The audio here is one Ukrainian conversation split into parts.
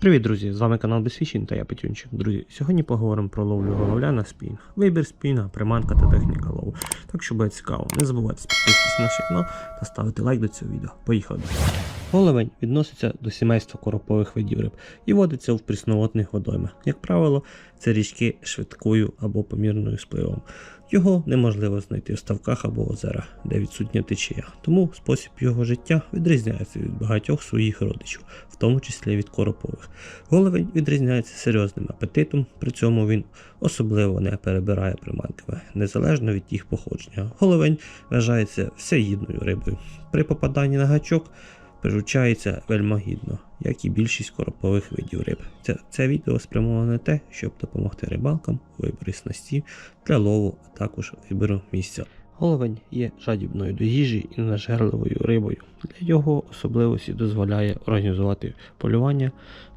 Привіт, друзі! З вами канал Безфішін та я Петюнчик. Друзі, сьогодні поговоримо про ловлю головля на спінг, вибір спінга, приманка та техніка лову. Так що буде цікаво, не забувайте підписатися на наш канал та ставити лайк до цього відео. Поїхали! Головень відноситься до сімейства коропових видів риб і водиться в прісноводних водоймах. Як правило, це річки швидкою або помірною спливом. Його неможливо знайти в ставках або озерах, де відсутня течія. Тому спосіб його життя відрізняється від багатьох своїх родичів, в тому числі від коропових. Головень відрізняється серйозним апетитом, при цьому він особливо не перебирає приманками, незалежно від їх походження. Головень вважається всеїдною рибою. При попаданні на гачок приручається вельмогідно, як і більшість коропових видів риб. Це, це відео спрямоване те, щоб допомогти рибалкам у виборі снасті для лову, а також вибору місця. Головень є жадібною до їжі і нажерливою рибою. Для його особливості дозволяє організувати полювання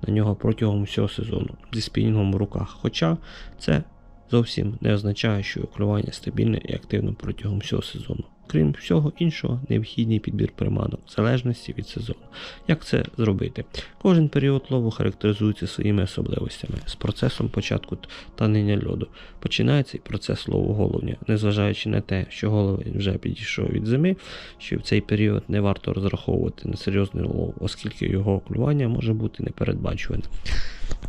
на нього протягом всього сезону зі спінінгом в руках. Хоча це зовсім не означає, що клювання стабільне і активне протягом всього сезону. Крім всього іншого, необхідний підбір приманок в залежності від сезону. Як це зробити? Кожен період лову характеризується своїми особливостями. З процесом початку танення льоду починається і процес лову головня, незважаючи на те, що головень вже підійшов від зими, що в цей період не варто розраховувати на серйозний лов, оскільки його клювання може бути непередбачуваним.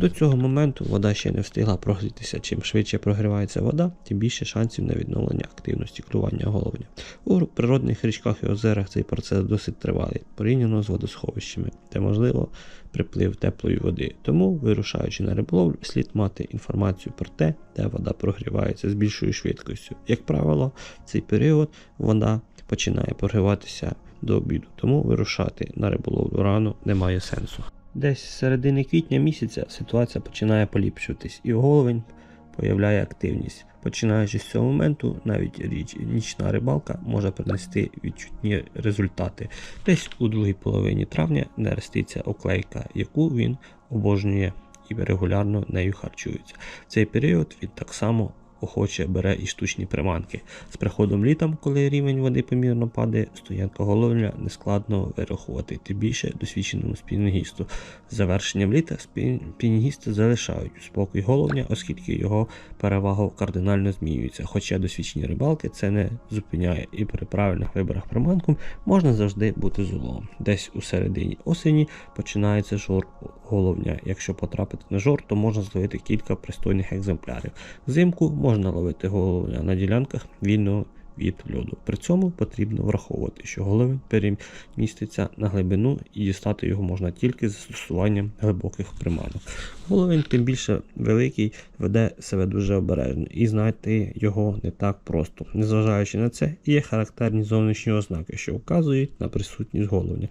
До цього моменту вода ще не встигла прогрітися. Чим швидше прогрівається вода, тим більше шансів на відновлення активності клювання головня. У природних річках і озерах цей процес досить тривалий, порівняно з водосховищами, де можливо приплив теплої води. Тому, вирушаючи на риболовлю, слід мати інформацію про те, де вода прогрівається з більшою швидкістю. Як правило, в цей період вода починає прогріватися до обіду, тому вирушати на риболовлю рано немає сенсу. Десь з середини квітня місяця ситуація починає поліпшуватись, і головень появляє активність. Починаючи з цього моменту, навіть річ нічна рибалка може принести відчутні результати. Десь у другій половині травня нереститься оклейка, яку він обожнює і регулярно нею харчується. В цей період він так само охоче бере і штучні приманки. З приходом літом, коли рівень води помірно падає, стоянка головня нескладно вирахувати, тим більше досвідченому спінінгісту. З завершенням літа спінінгісти залишають у спокій головня, оскільки його перевага кардинально змінюється. Хоча досвідчені рибалки це не зупиняє, і при правильних виборах приманку можна завжди бути з уловом. Десь у середині осені починається жор головня. Якщо потрапити на жор, то можна зловити кілька пристойних екземплярів. Взимку можна ловити головня на ділянках вільного від льоду. При цьому потрібно враховувати, що головень переміститься на глибину і дістати його можна тільки з застосуванням глибоких приманок. Головень, тим більше великий, веде себе дуже обережно і знайти його не так просто. Незважаючи на це, є характерні зовнішні ознаки, що вказують на присутність головня.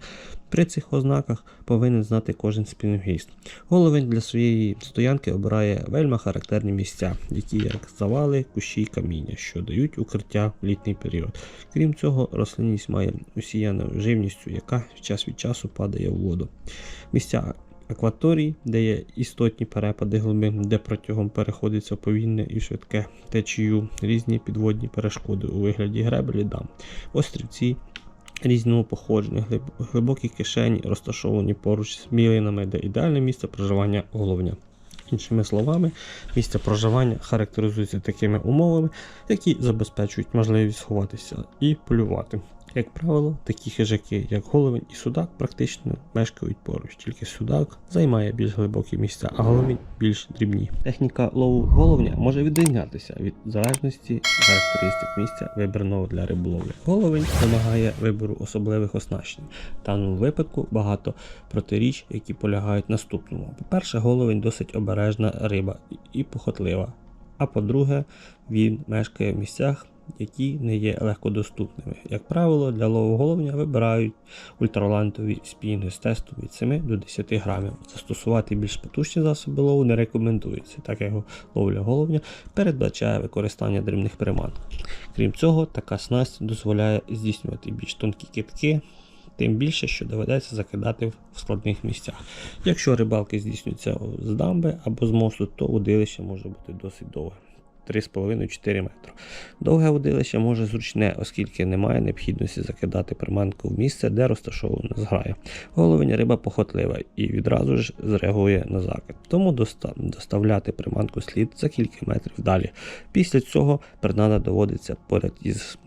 При цих ознаках повинен знати кожен спінгіст. Головень для своєї стоянки обирає вельми характерні місця, які як завали, кущі і каміння, що дають укриття в літній період. Крім цього, рослинність має усіяну живністю, яка час від часу падає в воду. Місця акваторій, де є істотні перепади глибин, де протягом переходиться повільне і швидке течію, різні підводні перешкоди у вигляді гребель і дам, острівці різного походження, глибокі кишені, розташовані поруч з мілинами, де ідеальне місце проживання головня. Іншими словами, місце проживання характеризується такими умовами, які забезпечують можливість сховатися і полювати. Як правило, такі хижаки, як головень і судак, практично мешкають поруч, тільки судак займає більш глибокі місця, а головень більш дрібні. Техніка лову головня може відрізнятися від залежності характеристик місця, вибраного для риболовлі. Головень вимагає вибору особливих оснащень. В даному випадку багато протиріч, які полягають наступному. По-перше, головень досить обережна риба і похотлива. А по-друге, він мешкає в місцях, які не є легкодоступними. Як правило, для лову головня вибирають ультралантові спінги з тесту від 7 до 10 грамів. Застосувати більш потужні засоби лову не рекомендується, так як ловля головня передбачає використання дрібних приманок. Крім цього, така снасть дозволяє здійснювати більш тонкі китки. Тим більше, що доведеться закидати в складних місцях. Якщо рибалки здійснюються з дамби або з мосту, то удилище може бути досить довге. 3,5-4 метри. Довге водилище може зручне, оскільки немає необхідності закидати приманку в місце, де розташована зграя. Головень риба похотлива і відразу ж зреагує на закид. Тому доставляти приманку слід за кілька метрів далі. Після цього пернада доводиться поряд із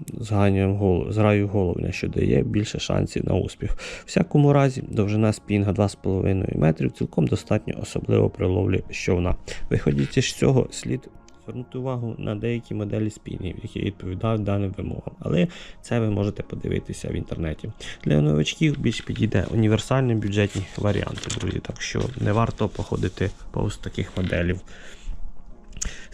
зграю головня, що дає більше шансів на успіх. Всякому разі, довжина спінга 2,5 метрів цілком достатньо, особливо при ловлі щовна. Виходячи з цього, слід звернути увагу на деякі моделі спінгів, які відповідають даним вимогам, але це ви можете подивитися в інтернеті. Для новачків більш підійде універсальні бюджетні варіанти, друзі, так що не варто походити повз таких моделів.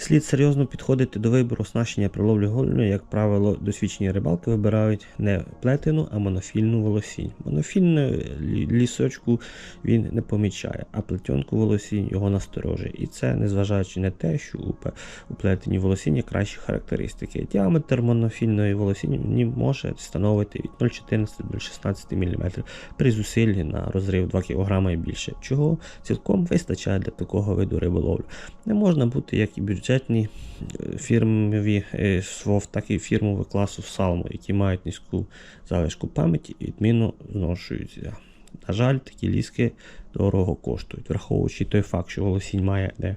Слід серйозно підходити до вибору оснащення при ловлі головня, як правило, досвідчені рибалки вибирають не плетену, а монофільну волосінь. Монофільну лісочку він не помічає, а плетенку волосінь його насторожує. І це незважаючи на те, що у, плетеній волосіні кращі характеристики. Діаметр монофільної волосіні може становити від 0,14 до 16 мм при зусиллі на розрив 2 кг і більше, чого цілком вистачає для такого виду риболовлі. Не можна бути як і бюджетні е, фірмові е, СВОВ, так і фірмові класу Salmo, які мають низьку залишку пам'яті і відмінно зношуються. На жаль, такі ліски дорого коштують, враховуючи той факт, що волосінь має не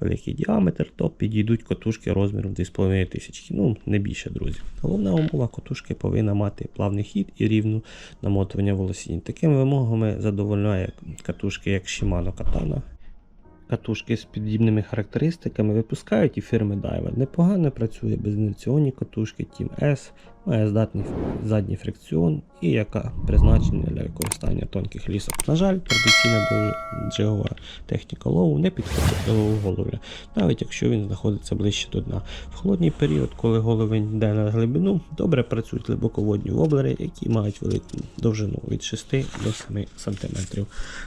великий діаметр, то підійдуть котушки розміром 2,5 тисячі, ну не більше, друзі. Головна умова котушки повинна мати плавний хід і рівну намотування волосінь. Такими вимогами задовольняє катушки як Shimano Katana, катушки з підібними характеристиками випускають і фірми Diver. Непогано працює безінерційні катушки Team S, має здатний задній фрикціон і яка призначена для використання тонких лісок. На жаль, традиційна джигова техніка лову не підходить до лову навіть якщо він знаходиться ближче до дна. В холодній період, коли головень йде на глибину, добре працюють глибоководні воблери, які мають велику довжину від 6 до 7 см.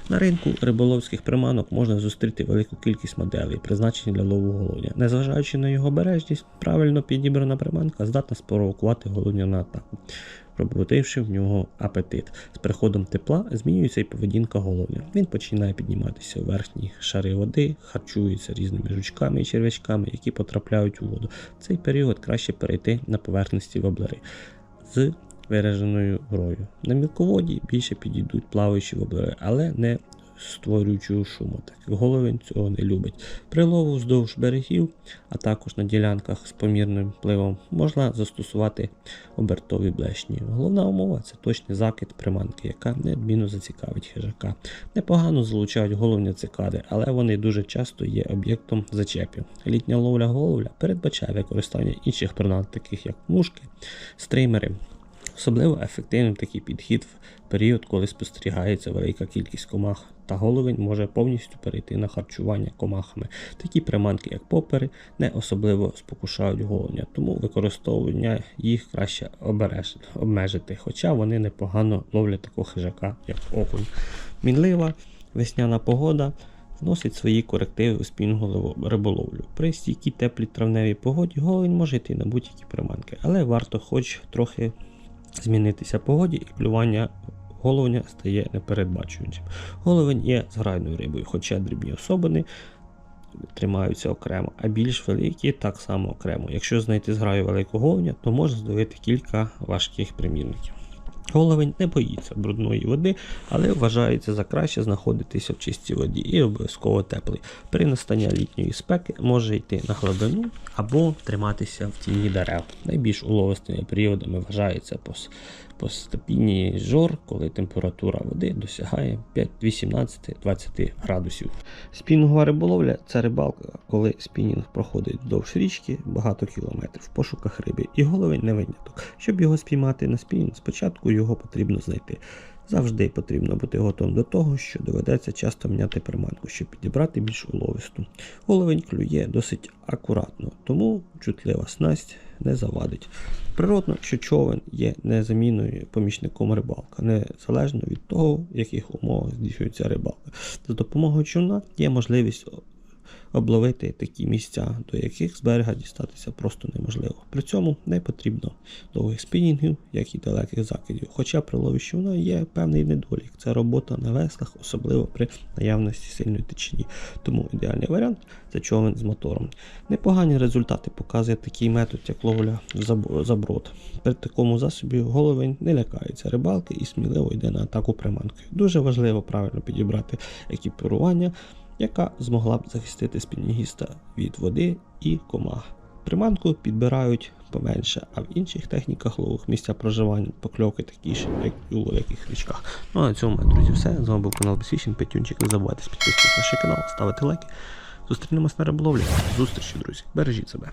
На ринку риболовських приманок можна зустріти велику кількість моделей, призначені для лову головня. Незважаючи на його бережність, правильно підібрана приманка здатна спровокувати головня на атаку, пробудивши в нього апетит. З приходом тепла змінюється і поведінка головня. Він починає підніматися у верхні шари води, харчується різними жучками і черв'ячками, які потрапляють у воду. В цей період краще перейти на поверхності воблери з вираженою грою. На мілководі більше підійдуть плаваючі воблери, але не створюючи шуму, так як головень цього не любить. При лову вздовж берегів, а також на ділянках з помірним впливом можна застосувати обертові блешні. Головна умова це точний закид приманки, яка неодмінно зацікавить хижака. Непогано залучають головня цикади, але вони дуже часто є об'єктом зачепів. Літня ловля головля передбачає використання інших принад, таких як мушки, стримери. Особливо ефективним такий підхід в період, коли спостерігається велика кількість комах, та головень може повністю перейти на харчування комахами. Такі приманки, як попери, не особливо спокушають головня, тому використовування їх краще обережно, обмежити, хоча вони непогано ловлять такого хижака, як окунь. Мінлива весняна погода вносить свої корективи у спінгову риболовлю. При стійкій теплій травневій погоді головень може йти на будь-які приманки, але варто хоч трохи змінитися погоді і клювання головня стає непередбачуючим. Головень є зграйною рибою, хоча дрібні особини тримаються окремо, а більш великі так само окремо. Якщо знайти зграю великого головня, то можна здобути кілька важких примірників. Головень не боїться брудної води, але вважається за краще знаходитися в чистій воді і обов'язково теплий. При настанні літньої спеки може йти на глибину або триматися в тіні дерев. Найбільш уловистими періодами вважається пос- поступінній жор, коли температура води досягає 18-20 градусів. Спінгова риболовля це рибалка, коли спінінг проходить вздовж річки багато кілометрів в пошуках риби, і головень не виняток. Щоб його спіймати на спінінг, спочатку його потрібно знайти. Завжди потрібно бути готовим до того, що доведеться часто міняти приманку, щоб підібрати більш уловисту. Головень клює досить акуратно, тому чутлива снасть не завадить. Природно, що човен є незамінною помічником рибалка, незалежно від того, в яких умовах здійснюється рибалка. За допомогою човна є можливість обловити такі місця, до яких з берега дістатися просто неможливо. При цьому не потрібно довгих спінінгів, як і далеких закидів. Хоча при лові човна є певний недолік. Це робота на веслах, особливо при наявності сильної течії. Тому ідеальний варіант це човен з мотором. Непогані результати показує такий метод, як ловля заб- за брод. При такому засобі головень не лякається рибалки і сміливо йде на атаку приманкою. Дуже важливо правильно підібрати екіпірування, яка змогла б захистити спінінгіста від води і комах. Приманку підбирають поменше, а в інших техніках лових місця проживання покльовки такі ж, як і у великих річках. Ну а на цьому, друзі, все. З вами був канал Бесвічин, Петюнчик. Не забувайте підписуватися на наш канал, ставити лайки. Зустрінемось на риболовлі. Зустрічі, друзі. Бережіть себе.